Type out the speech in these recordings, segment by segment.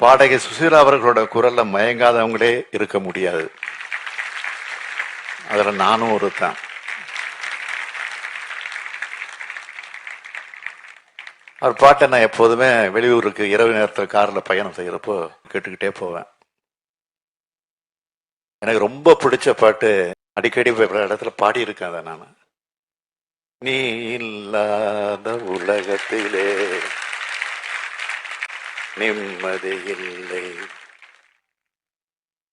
பாடகி சுசீலா அவர்களோட குரல்ல மயங்காதவங்களே இருக்க முடியாது. அதுல நானும் ஒருத்தன். அவர் பாட்டை நான் எப்போதுமே வெளியூருக்கு இரவு நேரத்தில் காரில் பயணம் செய்கிறப்போ கேட்டுக்கிட்டே போவேன். எனக்கு ரொம்ப பிடிச்ச பாட்டு அடிக்கடி இடத்துல பாடியிருக்கேன் அதை நான். நீ இல்லாத உலகத்திலே நிம்மதி இல்லை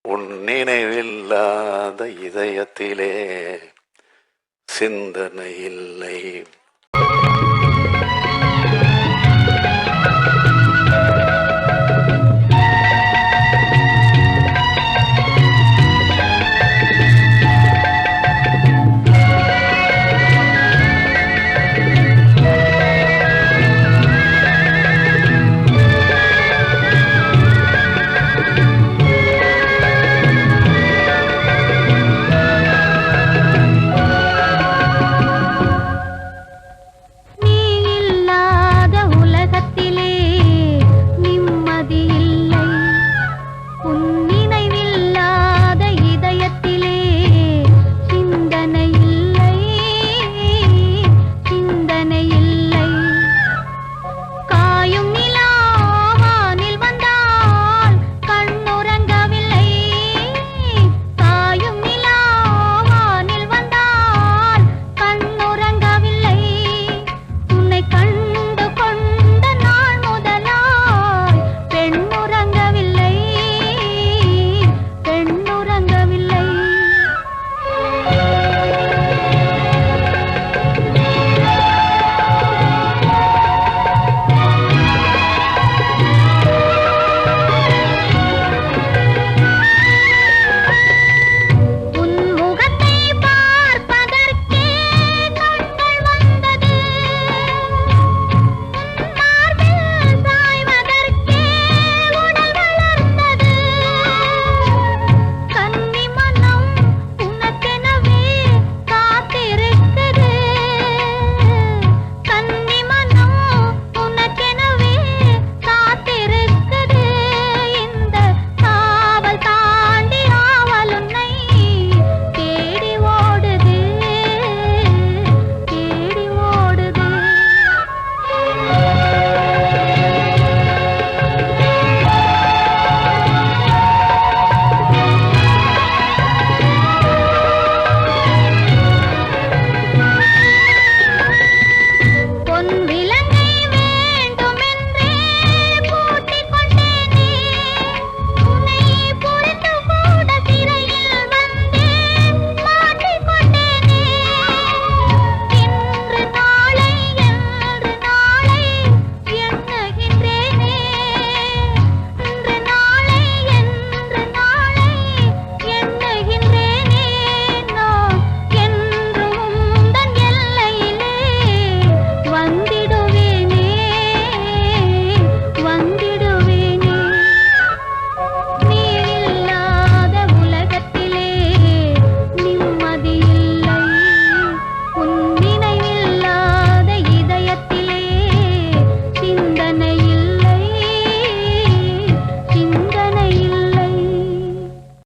உன் நினைவில்லாத இதயத்திலே சிந்தனை இல்லை